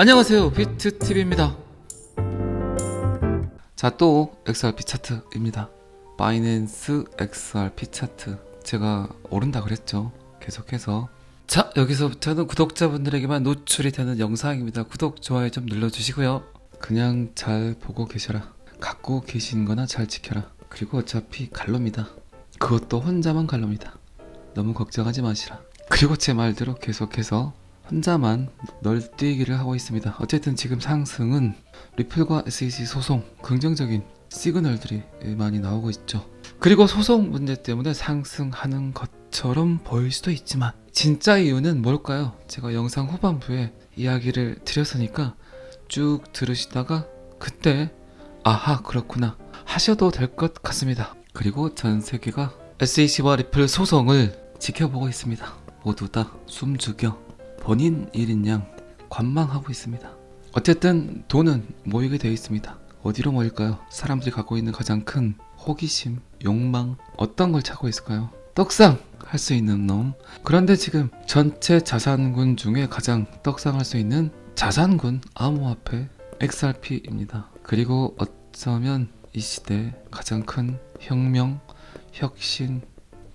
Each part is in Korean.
안녕하세요. 비트TV입니다. 자 또 XRP 차트입니다. 바이낸스 XRP 차트. 제가 오른다 그랬죠. 계속해서. 자 여기서부터는 구독자분들에게만 노출이 되는 영상입니다. 구독 좋아요 좀 눌러주시고요. 그냥 잘 보고 계셔라. 갖고 계신 거나 잘 지켜라. 그리고 어차피 갈로입니다. 그것도 혼자만 갈로입니다. 너무 걱정하지 마시라. 그리고 제 말대로 계속해서 혼자만 널뛰기를 하고 있습니다. 어쨌든 지금 상승은 리플과 SEC 소송 긍정적인 시그널들이 많이 나오고 있죠. 그리고 소송 문제 때문에 상승하는 것처럼 보일 수도 있지만 진짜 이유는 뭘까요? 제가 영상 후반부에 이야기를 드렸으니까 쭉 들으시다가 그때 아하 그렇구나 하셔도 될 것 같습니다. 그리고 전 세계가 SEC와 리플 소송을 지켜보고 있습니다. 모두 다 숨죽여 본인 일인 양 관망하고 있습니다. 어쨌든 돈은 모이게 되어 있습니다. 어디로 모일까요? 사람들이 갖고 있는 가장 큰 호기심, 욕망, 어떤 걸 찾고 있을까요? 떡상 할 수 있는 놈. 그런데 지금 전체 자산군 중에 가장 떡상할 수 있는 자산군 암호화폐 XRP입니다. 그리고 어쩌면 이 시대 가장 큰 혁명, 혁신,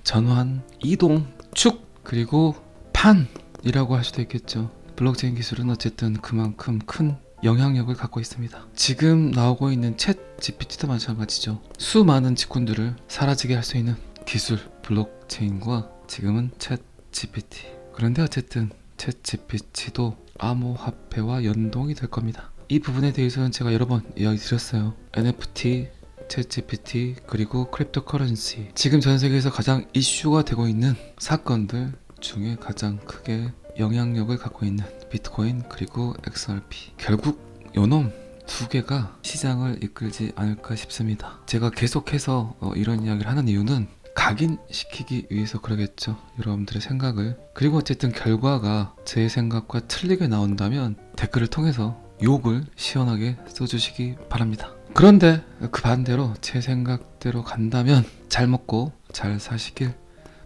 전환, 이동, 축 그리고 판 이라고 할 수도 있겠죠. 블록체인 기술은 어쨌든 그만큼 큰 영향력을 갖고 있습니다. 지금 나오고 있는 챗 GPT도 마찬가지죠. 수많은 직군들을 사라지게 할 수 있는 기술 블록체인과 지금은 챗 GPT. 그런데 어쨌든 챗 GPT도 암호화폐와 연동이 될 겁니다. 이 부분에 대해서는 제가 여러 번 이야기 드렸어요. NFT, 챗 GPT 그리고 크립토커런시. 지금 전 세계에서 가장 이슈가 되고 있는 사건들 중에 가장 크게 영향력을 갖고 있는 비트코인 그리고 XRP 결국 요놈 두 개가 시장을 이끌지 않을까 싶습니다. 제가 계속해서 어, 이런 이야기를 하는 이유는 각인시키기 위해서 그러겠죠. 여러분들의 생각을. 그리고 어쨌든 결과가 제 생각과 틀리게 나온다면 댓글을 통해서 욕을 시원하게 써주시기 바랍니다. 그런데 그 반대로 제 생각대로 간다면 잘 먹고 잘 사시길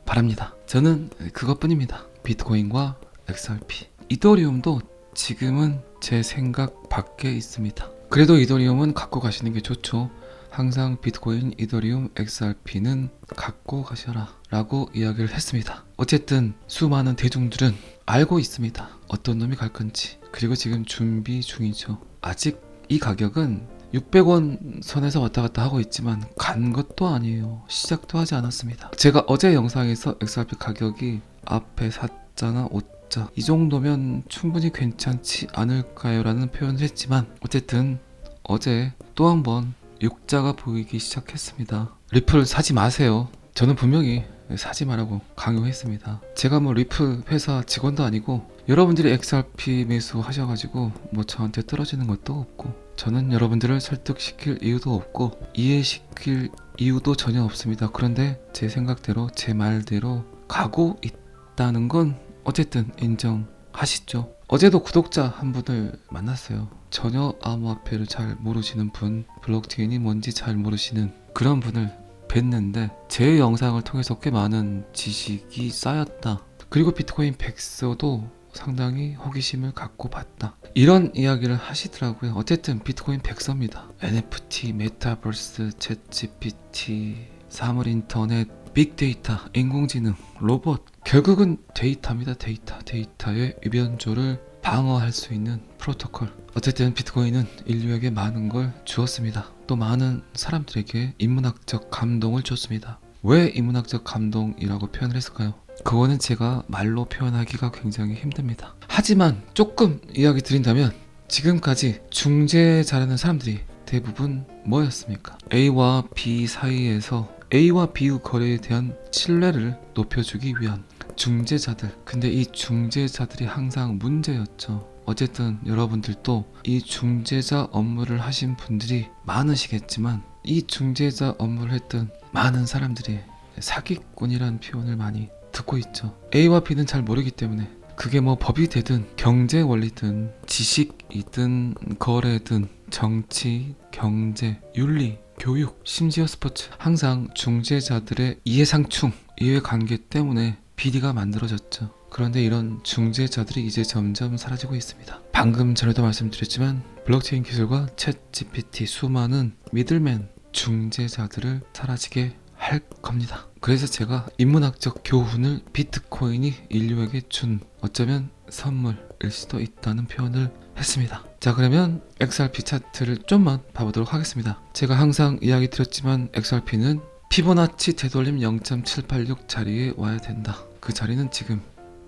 바랍니다. 저는 그것뿐입니다. 비트코인과 XRP. 이더리움도 지금은 제 생각 밖에 있습니다. 그래도 이더리움은 갖고 가시는 게 좋죠. 항상 비트코인, 이더리움, XRP는 갖고 가셔라 라고 이야기를 했습니다. 어쨌든 수많은 대중들은 알고 있습니다. 어떤 놈이 갈 건지. 그리고 지금 준비 중이죠. 아직 이 가격은 600원 선에서 왔다 갔다 하고 있지만 간 것도 아니에요. 시작도 하지 않았습니다. 제가 어제 영상에서 XRP 가격이 앞에 4자나 5자 이 정도면 충분히 괜찮지 않을까요? 라는 표현을 했지만 어쨌든 어제 또 한 번 6자가 보이기 시작했습니다. 리플 사지 마세요. 저는 분명히 사지 말라고 강요했습니다. 제가 뭐 리플 회사 직원도 아니고 여러분들이 XRP 매수 하셔가지고 뭐 저한테 떨어지는 것도 없고 저는 여러분들을 설득시킬 이유도 없고 이해시킬 이유도 전혀 없습니다. 그런데 제 생각대로 제 말대로 가고 있다는 건 어쨌든 인정하시죠. 어제도 구독자 한 분을 만났어요. 전혀 암호화폐를 잘 모르시는 분, 블록체인이 뭔지 잘 모르시는 그런 분을 뵀는데 제 영상을 통해서 꽤 많은 지식이 쌓였다. 그리고 비트코인 백서도 상당히 호기심을 갖고 봤다. 이런 이야기를 하시더라고요. 어쨌든 비트코인 백서입니다. NFT, 메타버스, 챗 GPT, 사물 인터넷, 빅데이터, 인공지능, 로봇. 결국은 데이터입니다. 데이터. 데이터의 위변조를 방어할 수 있는 프로토콜. 어쨌든 비트코인은 인류에게 많은 걸 주었습니다. 또 많은 사람들에게 인문학적 감동을 줬습니다. 왜 인문학적 감동이라고 표현을 했을까요? 그거는 제가 말로 표현하기가 굉장히 힘듭니다. 하지만 조금 이야기 드린다면 지금까지 중재자라는 사람들이 대부분 뭐였습니까? A와 B 사이에서 A와 B의 거래에 대한 신뢰를 높여주기 위한 중재자들. 근데 이 중재자들이 항상 문제였죠. 어쨌든 여러분들도 이 중재자 업무를 하신 분들이 많으시겠지만 이 중재자 업무를 했던 많은 사람들이 사기꾼이라는 표현을 많이 듣고 있죠. A와 B는 잘 모르기 때문에 그게 뭐 법이 되든 경제 원리든 지식이든 거래든 정치, 경제, 윤리, 교육, 심지어 스포츠 항상 중재자들의 이해상충, 이해관계 때문에 비리가 만들어졌죠. 그런데 이런 중재자들이 이제 점점 사라지고 있습니다. 방금 전에도 말씀드렸지만 블록체인 기술과 챗 GPT 수많은 미들맨 중재자들을 사라지게 할 겁니다. 그래서 제가 인문학적 교훈을 비트코인이 인류에게 준 어쩌면 선물일 수도 있다는 표현을 했습니다. 자 그러면 XRP 차트를 좀만 봐보도록 하겠습니다. 제가 항상 이야기 드렸지만 XRP는 피보나치 되돌림 0.786 자리에 와야 된다. 그 자리는 지금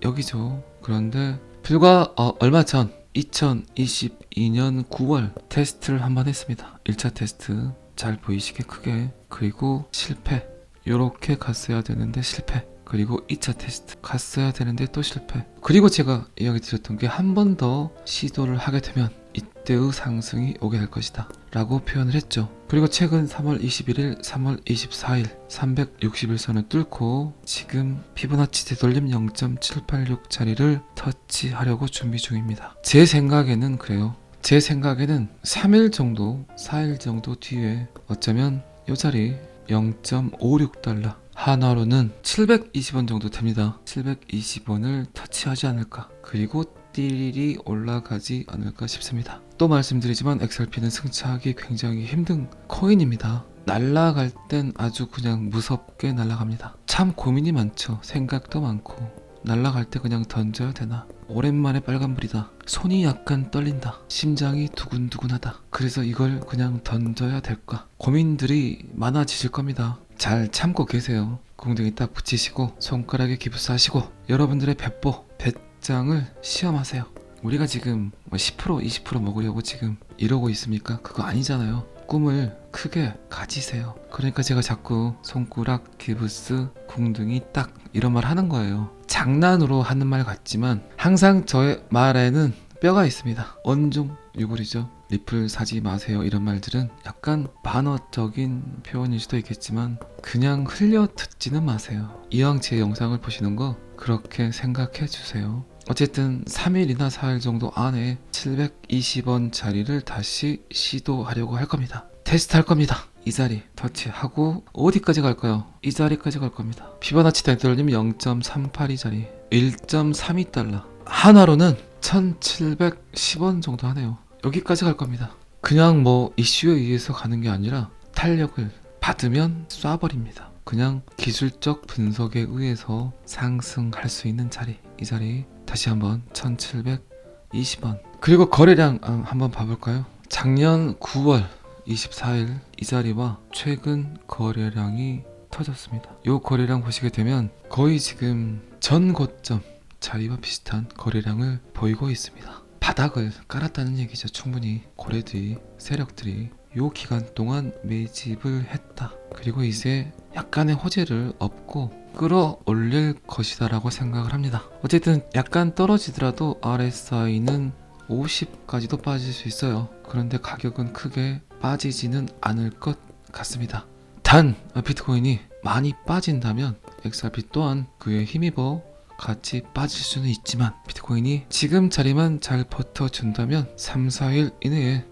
여기죠. 그런데 불과 어, 얼마 전 2022년 9월 테스트를 한번 했습니다. 1차 테스트 잘 보이시게 크게. 그리고 실패. 요렇게 갔어야 되는데 실패. 그리고 2차 테스트 갔어야 되는데 또 실패. 그리고 제가 이야기 드렸던 게 한 번 더 시도를 하게 되면 이때의 상승이 오게 될 것이다. 라고 표현을 했죠. 그리고 최근 3월 21일 3월 24일 361선을 뚫고 지금 피보나치 되돌림 0.786 자리를 터치하려고 준비 중입니다. 제 생각에는 그래요 제 생각에는 3일 정도 4일 정도 뒤에 어쩌면 이 자리 0.56달러 하나로는 720원 정도 됩니다. 720원을 터치하지 않을까. 그리고 띠리리 올라가지 않을까 싶습니다. 또 말씀드리지만 XRP는 승차하기 굉장히 힘든 코인입니다. 날라갈 땐 아주 그냥 무섭게 날아갑니다. 참 고민이 많죠. 생각도 많고. 날라갈 때 그냥 던져야 되나? 오랜만에 빨간불이다. 손이 약간 떨린다. 심장이 두근두근하다. 그래서 이걸 그냥 던져야 될까? 고민들이 많아지실 겁니다. 잘 참고 계세요. 공댕이 딱 붙이시고 손가락에 기부스하시고 여러분들의 배포, 배짱을 시험하세요. 우리가 지금 뭐10% 20% 먹으려고 지금 이러고 있습니까? 그거 아니잖아요. 꿈을 크게 가지세요. 그러니까 제가 자꾸 손가락, 기부스, 궁둥이 딱 이런 말 하는 거예요. 장난으로 하는 말 같지만 항상 저의 말에는 뼈가 있습니다. 원종 유골이죠. 리플 사지 마세요. 이런 말들은 약간 반어적인 표현일 수도 있겠지만 그냥 흘려 듣지는 마세요. 이왕 제 영상을 보시는 거 그렇게 생각해 주세요. 어쨌든 3일이나 4일 정도 안에 720원 자리를 다시 시도하려고 할 겁니다. 테스트 할 겁니다. 이 자리 터치하고 어디까지 갈까요? 이 자리까지 갈 겁니다. 피바나치 땡떨님 0.382 자리 1.32달러 하나로는 1710원 정도 하네요. 여기까지 갈 겁니다. 그냥 뭐 이슈에 의해서 가는 게 아니라 탄력을 받으면 쏴버립니다. 그냥 기술적 분석에 의해서 상승할 수 있는 자리 이 자리 다시 한번 1720원 그리고 거래량 아, 한번 봐볼까요? 작년 9월 24일 이 자리와 최근 거래량이 터졌습니다. 이 거래량 보시게 되면 거의 지금 전 고점 자리와 비슷한 거래량을 보이고 있습니다. 바닥을 깔았다는 얘기죠. 충분히 고래들이 세력들이 요 기간 동안 매집을 했다. 그리고 이제 약간의 호재를 얻고 끌어올릴 것이다라고 생각을 합니다. 어쨌든 약간 떨어지더라도 RSI는 50까지도 빠질 수 있어요. 그런데 가격은 크게 빠지지는 않을 것 같습니다. 단 비트코인이 많이 빠진다면 XRP 또한 그에 힘입어 같이 빠질 수는 있지만 비트코인이 지금 자리만 잘 버텨준다면 3, 4일 이내에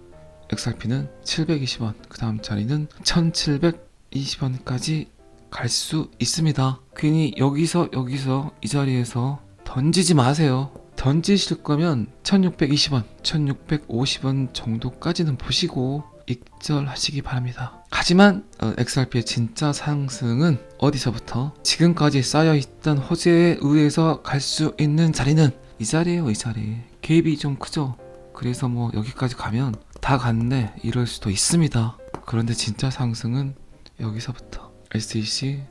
XRP는 720원 그 다음 자리는 1720원까지 갈 수 있습니다. 괜히 여기서 여기서 이 자리에서 던지지 마세요. 던지실 거면 1620원 1650원 정도까지는 보시고 익절하시기 바랍니다. 하지만 어, XRP의 진짜 상승은 어디서부터? 지금까지 쌓여있던 호재에 의해서 갈 수 있는 자리는 이 자리예요 이 자리. 갭이 좀 크죠? 그래서 뭐 여기까지 가면 다 갔네 이럴 수도 있습니다. 그런데 진짜 상승은 여기서부터 SEC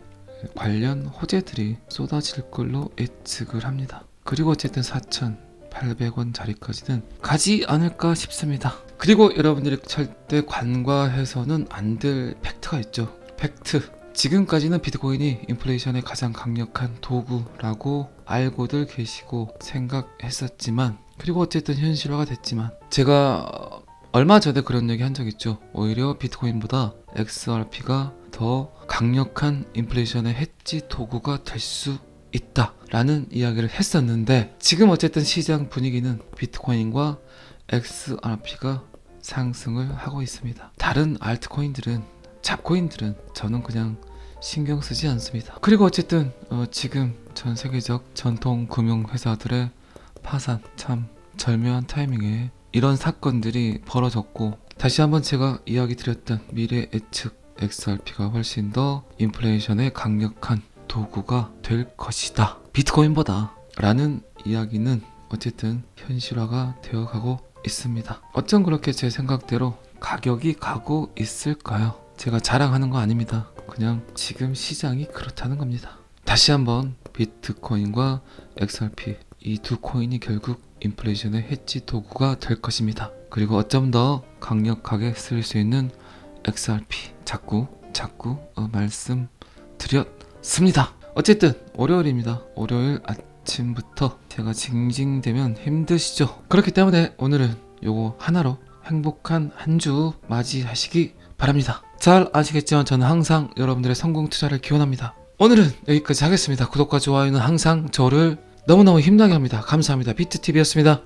관련 호재들이 쏟아질 걸로 예측을 합니다 그리고 어쨌든 4,800원 자리까지는 가지 않을까 싶습니다 그리고 여러분들이 절대 관과해서는 안 될 팩트가 있죠. 팩트. 지금까지는 비트코인이 인플레이션의 가장 강력한 도구라고 알고들 계시고 생각했었지만 그리고 어쨌든 현실화가 됐지만 제가 얼마 전에 그런 얘기 한 적 있죠. 오히려 비트코인보다 XRP가 더 강력한 인플레이션의 해지 도구가 될 수 있다 라는 이야기를 했었는데 지금 어쨌든 시장 분위기는 비트코인과 XRP가 상승을 하고 있습니다. 다른 알트코인들은 잡코인들은 저는 그냥 신경 쓰지 않습니다. 그리고 어쨌든 어, 지금 전 세계적 전통 금융 회사들의 파산 참 절묘한 타이밍에 이런 사건들이 벌어졌고 다시 한번 제가 이야기 드렸던 미래 예측 XRP가 훨씬 더 인플레이션에 강력한 도구가 될 것이다. 비트코인보다 라는 이야기는 어쨌든 현실화가 되어가고 있습니다. 어쩜 그렇게 제 생각대로 가격이 가고 있을까요? 제가 자랑하는 거 아닙니다. 그냥 지금 시장이 그렇다는 겁니다. 다시 한번 비트코인과 XRP 이 두 코인이 결국 인플레이션의 해지 도구가 될 것입니다. 그리고 어쩜 더 강력하게 쓸수 있는 XRP 자꾸 자꾸 어, 말씀 드렸습니다. 어쨌든 월요일입니다. 월요일 아침부터 제가 징징대면 힘드시죠? 그렇기 때문에 오늘은 요거 하나로 행복한 한 주 맞이하시기 바랍니다. 잘 아시겠지만 저는 항상 여러분들의 성공 투자를 기원합니다. 오늘은 여기까지 하겠습니다. 구독과 좋아요는 항상 저를 너무너무 힘나게 합니다. 감사합니다. 비트TV였습니다.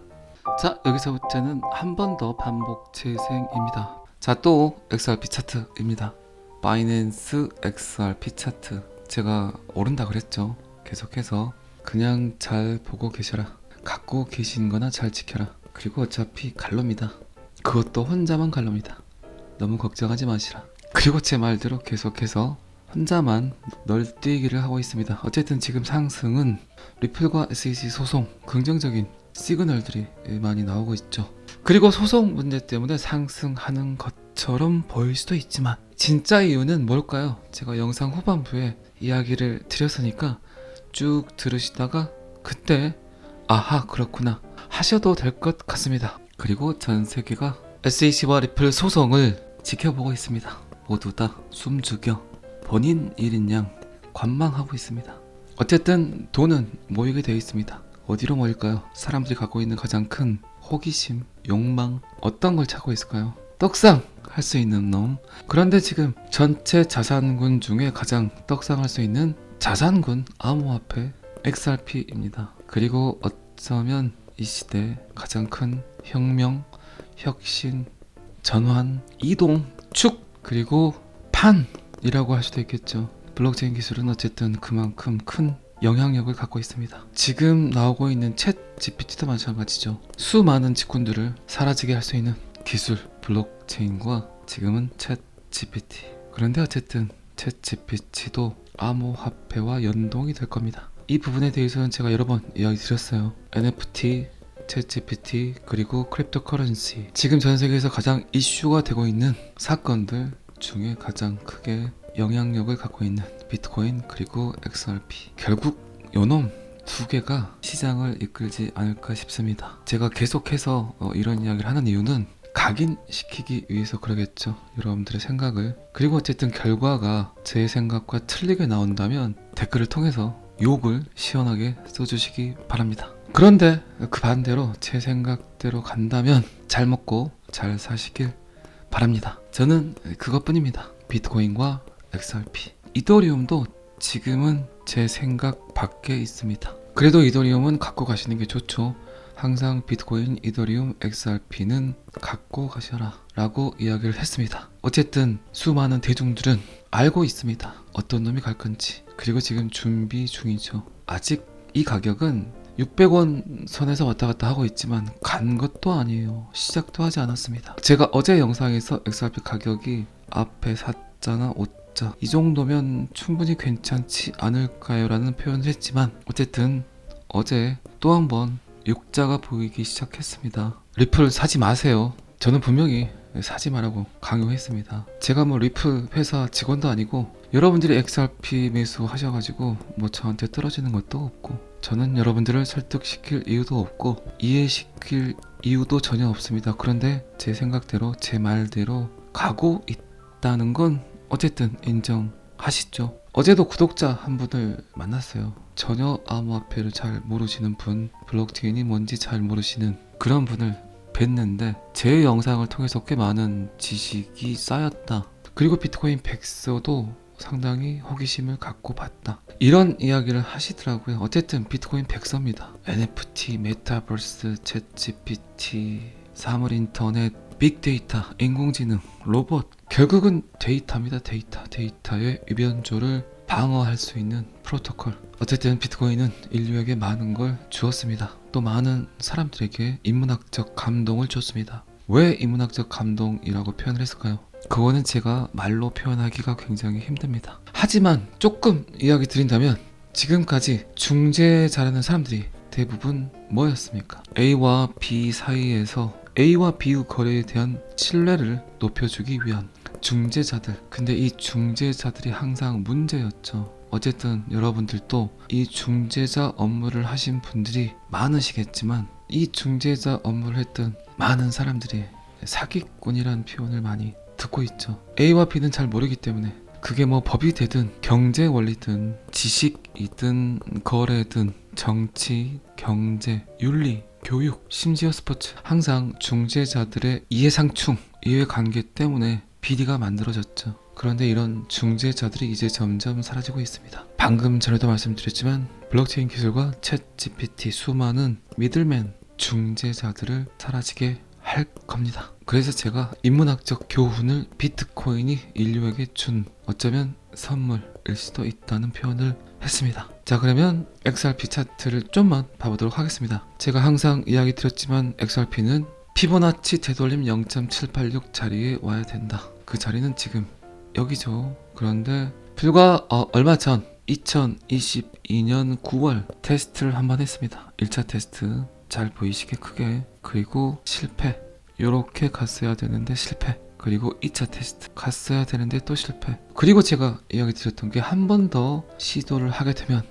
자, 여기서부터는 한 번 더 반복 재생입니다. 자, 또 XRP 차트입니다. 바이낸스 XRP 차트. 제가 오른다 그랬죠. 계속해서 그냥 잘 보고 계셔라. 갖고 계신 거나 잘 지켜라. 그리고 어차피 갈로입니다. 그것도 혼자만 갈로입니다. 너무 걱정하지 마시라. 그리고 제 말대로 계속해서 혼자만 널뛰기를 하고 있습니다. 어쨌든 지금 상승은 리플과 SEC 소송 긍정적인 시그널들이 많이 나오고 있죠. 그리고 소송 문제 때문에 상승하는 것처럼 보일 수도 있지만 진짜 이유는 뭘까요? 제가 영상 후반부에 이야기를 드렸으니까 쭉 들으시다가 그때 아하 그렇구나 하셔도 될 것 같습니다. 그리고 전 세계가 SEC와 리플 소송을 지켜보고 있습니다. 모두 다 숨죽여 본인 일인 양 관망하고 있습니다. 어쨌든 돈은 모이게 되어 있습니다. 어디로 모일까요? 사람들이 갖고 있는 가장 큰 호기심, 욕망 어떤 걸 찾고 있을까요? 떡상 할 수 있는 놈. 그런데 지금 전체 자산군 중에 가장 떡상할 수 있는 자산군 암호화폐 XRP입니다. 그리고 어쩌면 이 시대 가장 큰 혁명, 혁신, 전환, 이동, 축 그리고 판이라고 할 수도 있겠죠. 블록체인 기술은 어쨌든 그만큼 큰 영향력을 갖고 있습니다. 지금 나오고 있는 챗 GPT도 마찬가지죠. 수많은 직군들을 사라지게 할 수 있는 기술 블록체인과 지금은 챗 GPT. 그런데 어쨌든 챗 GPT도 암호화폐와 연동이 될 겁니다. 이 부분에 대해서는 제가 여러 번 이야기 드렸어요. NFT, 챗 GPT 그리고 크립토 커런시. 지금 전 세계에서 가장 이슈가 되고 있는 사건들 중에 가장 크게 영향력을 갖고 있는 비트코인 그리고 XRP. 결국 요놈 두 개가 시장을 이끌지 않을까 싶습니다. 제가 계속해서 어, 이런 이야기를 하는 이유는 각인시키기 위해서 그러겠죠. 여러분들의 생각을. 그리고 어쨌든 결과가 제 생각과 틀리게 나온다면 댓글을 통해서 욕을 시원하게 써주시기 바랍니다. 그런데 그 반대로 제 생각대로 간다면 잘 먹고 잘 사시길 바랍니다. 저는 그것뿐입니다. 비트코인과 XRP. 이더리움도 지금은 제 생각 밖에 있습니다. 그래도 이더리움은 갖고 가시는 게 좋죠. 항상 비트코인, 이더리움, XRP는 갖고 가셔라 라고 이야기를 했습니다. 어쨌든 수많은 대중들은 알고 있습니다. 어떤 놈이 갈 건지. 그리고 지금 준비 중이죠. 아직 이 가격은 600원 선에서 왔다 갔다 하고 있지만 간 것도 아니에요. 시작도 하지 않았습니다. 제가 어제 영상에서 XRP 가격이 앞에 4자나 5 자 이 정도면 충분히 괜찮지 않을까요? 라는 표현을 했지만 어쨌든 어제 또 한번 6자가 보이기 시작했습니다. 리플 사지 마세요. 저는 분명히 사지 말라고 강요했습니다. 제가 뭐 리플 회사 직원도 아니고 여러분들이 XRP 매수 하셔가지고 뭐 저한테 떨어지는 것도 없고 저는 여러분들을 설득시킬 이유도 없고 이해시킬 이유도 전혀 없습니다. 그런데 제 생각대로 제 말대로 가고 있다는 건 어쨌든 인정하시죠. 어제도 구독자 한 분을 만났어요. 전혀 암호화폐를 잘 모르시는 분, 블록체인이 뭔지 잘 모르시는 그런 분을 뵀는데 제 영상을 통해서 꽤 많은 지식이 쌓였다. 그리고 비트코인 백서도 상당히 호기심을 갖고 봤다. 이런 이야기를 하시더라고요. 어쨌든 비트코인 백서입니다. NFT, 메타버스, 챗 GPT, 사물 인터넷, 빅데이터, 인공지능, 로봇. 결국은 데이터입니다. 데이터. 데이터의 위변조를 방어할 수 있는 프로토콜. 어쨌든 비트코인은 인류에게 많은 걸 주었습니다. 또 많은 사람들에게 인문학적 감동을 줬습니다. 왜 인문학적 감동이라고 표현을 했을까요? 그거는 제가 말로 표현하기가 굉장히 힘듭니다. 하지만 조금 이야기 드린다면 지금까지 중재자라는 사람들이 대부분 뭐였습니까? A와 B 사이에서 A와 B의 거래에 대한 신뢰를 높여주기 위한 중재자들. 근데 이 중재자들이 항상 문제였죠. 어쨌든 여러분들도 이 중재자 업무를 하신 분들이 많으시겠지만 이 중재자 업무를 했던 많은 사람들이 사기꾼이라는 표현을 많이 듣고 있죠. A와 B는 잘 모르기 때문에 그게 뭐 법이 되든 경제 원리든 지식이든 거래든 정치, 경제, 윤리, 교육, 심지어 스포츠 항상 중재자들의 이해상충, 이해관계 때문에 비리가 만들어졌죠. 그런데 이런 중재자들이 이제 점점 사라지고 있습니다. 방금 전에도 말씀드렸지만 블록체인 기술과 챗 GPT 수많은 미들맨 중재자들을 사라지게 할 겁니다. 그래서 제가 인문학적 교훈을 비트코인이 인류에게 준 어쩌면 선물일 수도 있다는 표현을 했습니다. 자 그러면 XRP 차트를 좀만 봐보도록 하겠습니다. 제가 항상 이야기 드렸지만 XRP는 피보나치 되돌림 0.786 자리에 와야 된다. 그 자리는 지금 여기죠. 그런데 불과 어, 얼마 전 2022년 9월 테스트를 한번 했습니다. 1차 테스트 잘 보이시게 크게 그리고 실패 요렇게 갔어야 되는데 실패 그리고 2차 테스트 갔어야 되는데 또 실패 그리고 제가 이야기 드렸던 게 한 번 더 시도를 하게 되면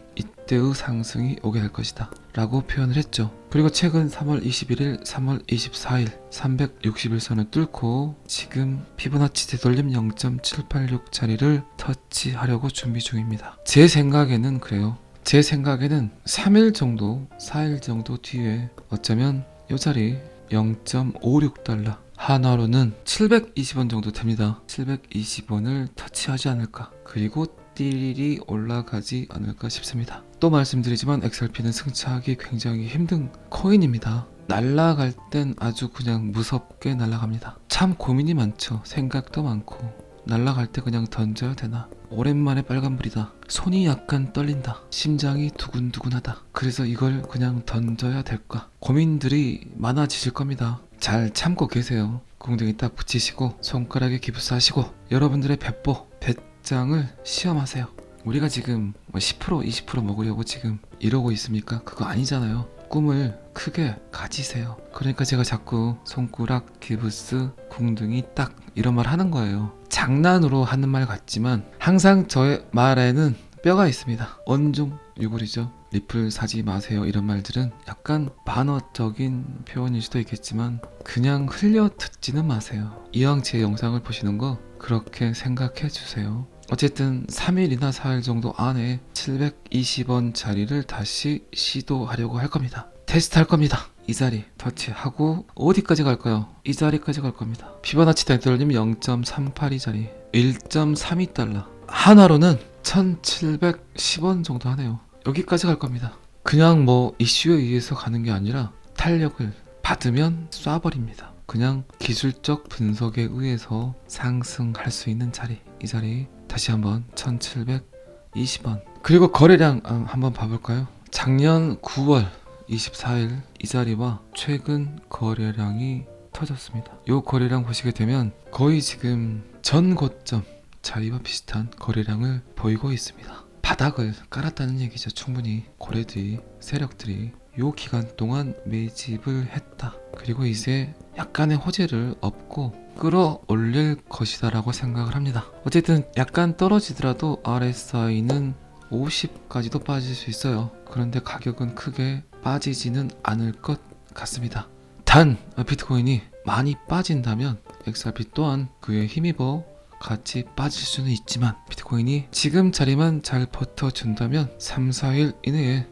이때의 상승이 오게 될 것이다. 라고 표현을 했죠. 그리고 최근 3월 21일 3월 24일 361선을 뚫고 지금 피보나치 되돌림 0.786 자리를 터치하려고 준비 중입니다. 제 생각에는 그래요. 제 생각에는 3일 정도 4일 정도 뒤에 어쩌면 이 자리 0.56달러 하나로는 720원 정도 됩니다. 720원을 터치하지 않을까. 그리고 띠리 올라가지 않을까 싶습니다. 또 말씀드리지만 XRP는 승차하기 굉장히 힘든 코인입니다. 날라갈 땐 아주 그냥 무섭게 날아갑니다. 참 고민이 많죠. 생각도 많고. 날라갈 때 그냥 던져야 되나? 오랜만에 빨간불이다. 손이 약간 떨린다. 심장이 두근두근하다. 그래서 이걸 그냥 던져야 될까? 고민들이 많아지실 겁니다. 잘 참고 계세요. 공댕이 딱 붙이시고 손가락에 기부스 하시고 여러분들의 배포, 배짱을 시험하세요. 우리가 지금 뭐 10% 20% 먹으려고 지금 이러고 있습니까? 그거 아니잖아요. 꿈을 크게 가지세요. 그러니까 제가 자꾸 손가락, 기부스, 궁둥이 딱 이런 말 하는 거예요. 장난으로 하는 말 같지만 항상 저의 말에는 뼈가 있습니다. 원종 유골이죠. 리플 사지 마세요 이런 말들은 약간 반어적인 표현일 수도 있겠지만 그냥 흘려 듣지는 마세요. 이왕 제 영상을 보시는 거 그렇게 생각해 주세요. 어쨌든 3일이나 4일 정도 안에 720원 자리를 다시 시도하려고 할 겁니다. 테스트 할 겁니다. 이 자리 터치하고 어디까지 갈까요? 이 자리까지 갈 겁니다. 피바나치 되돌림 0.382 자리 1.32달러 하나로는 1710원 정도 하네요. 여기까지 갈 겁니다. 그냥 뭐 이슈에 의해서 가는 게 아니라 탄력을 받으면 쏴버립니다. 그냥 기술적 분석에 의해서 상승할 수 있는 자리 이 자리 다시 한번 1720원 그리고 거래량 음, 한번 봐볼까요? 작년 9월 24일 이 자리와 최근 거래량이 터졌습니다. 이 거래량 보시게 되면 거의 지금 전 고점 자리와 비슷한 거래량을 보이고 있습니다. 바닥을 깔았다는 얘기죠. 충분히 고래들이 세력들이 요 기간 동안 매집을 했다. 그리고 이제 약간의 호재를 얻고 끌어올릴 것이다라고 생각을 합니다. 어쨌든 약간 떨어지더라도 RSI는 50까지도 빠질 수 있어요. 그런데 가격은 크게 빠지지는 않을 것 같습니다. 단 비트코인이 많이 빠진다면 XRP 또한 그에 힘입어 같이 빠질 수는 있지만 비트코인이 지금 자리만 잘 버텨준다면 3, 4일 이내에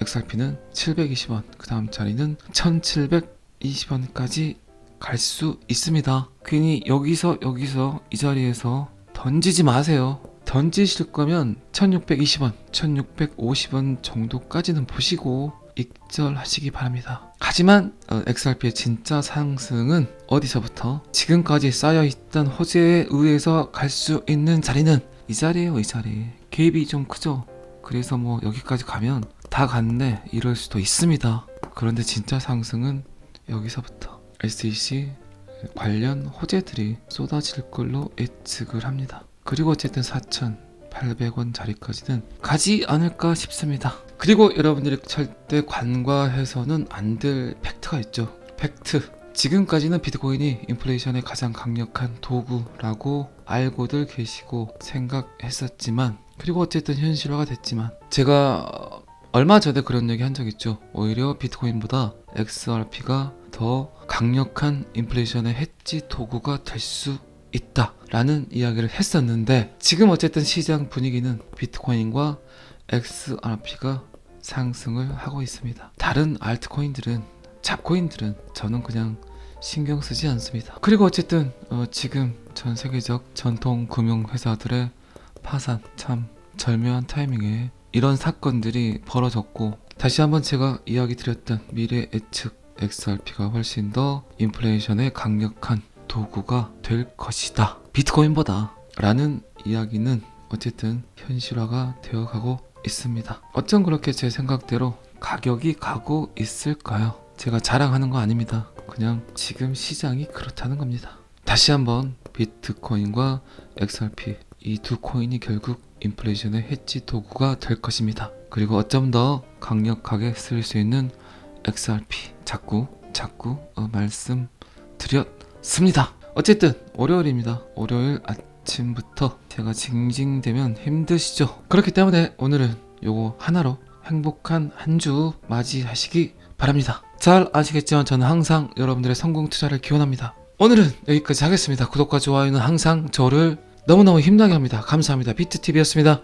XRP는 720원 그 다음 자리는 1720원까지 갈 수 있습니다. 괜히 여기서 여기서 이 자리에서 던지지 마세요. 던지실 거면 1620원 1650원 정도까지는 보시고 익절하시기 바랍니다. 하지만 어, XRP의 진짜 상승은 어디서부터 지금까지 쌓여있던 호재에 의해서 갈 수 있는 자리는 이 자리예요 이 자리 갭이 좀 크죠 그래서 뭐 여기까지 가면 다 갔네 이럴 수도 있습니다. 그런데 진짜 상승은 여기서부터 SEC 관련 호재들이 쏟아질 걸로 예측을 합니다. 그리고 어쨌든 4,800원 자리까지는 가지 않을까 싶습니다. 그리고 여러분들이 절대 관과해서는 안 될 팩트가 있죠. 팩트. 지금까지는 비트코인이 인플레이션의 가장 강력한 도구라고 알고들 계시고 생각했었지만 그리고 어쨌든 현실화가 됐지만 제가 얼마 전에 그런 얘기 한 적 있죠. 오히려 비트코인보다 XRP가 더 강력한 인플레이션의 해지 도구가 될 수 있다 라는 이야기를 했었는데 지금 어쨌든 시장 분위기는 비트코인과 XRP가 상승을 하고 있습니다. 다른 알트코인들은 잡코인들은 저는 그냥 신경 쓰지 않습니다. 그리고 어쨌든 어, 지금 전 세계적 전통 금융 회사들의 파산 참 절묘한 타이밍에 이런 사건들이 벌어졌고 다시 한번 제가 이야기 드렸던 미래 예측 XRP가 훨씬 더 인플레이션의 강력한 도구가 될 것이다. 비트코인보다 라는 이야기는 어쨌든 현실화가 되어 가고 있습니다. 어쩜 그렇게 제 생각대로 가격이 가고 있을까요? 제가 자랑하는 거 아닙니다. 그냥 지금 시장이 그렇다는 겁니다. 다시 한번 비트코인과 XRP 이 두 코인이 결국 인플레이션의 해지 도구가 될 것입니다. 그리고 어쩜 더 강력하게 쓸수 있는 XRP 자꾸 자꾸 어, 말씀드렸습니다. 어쨌든 월요일입니다. 월요일 아침부터 제가 징징대면 힘드시죠? 그렇기 때문에 오늘은 요거 하나로 행복한 한 주 맞이하시기 바랍니다. 잘 아시겠지만 저는 항상 여러분들의 성공 투자를 기원합니다. 오늘은 여기까지 하겠습니다. 구독과 좋아요는 항상 저를 너무너무 힘나게 합니다. 감사합니다. 비트TV였습니다.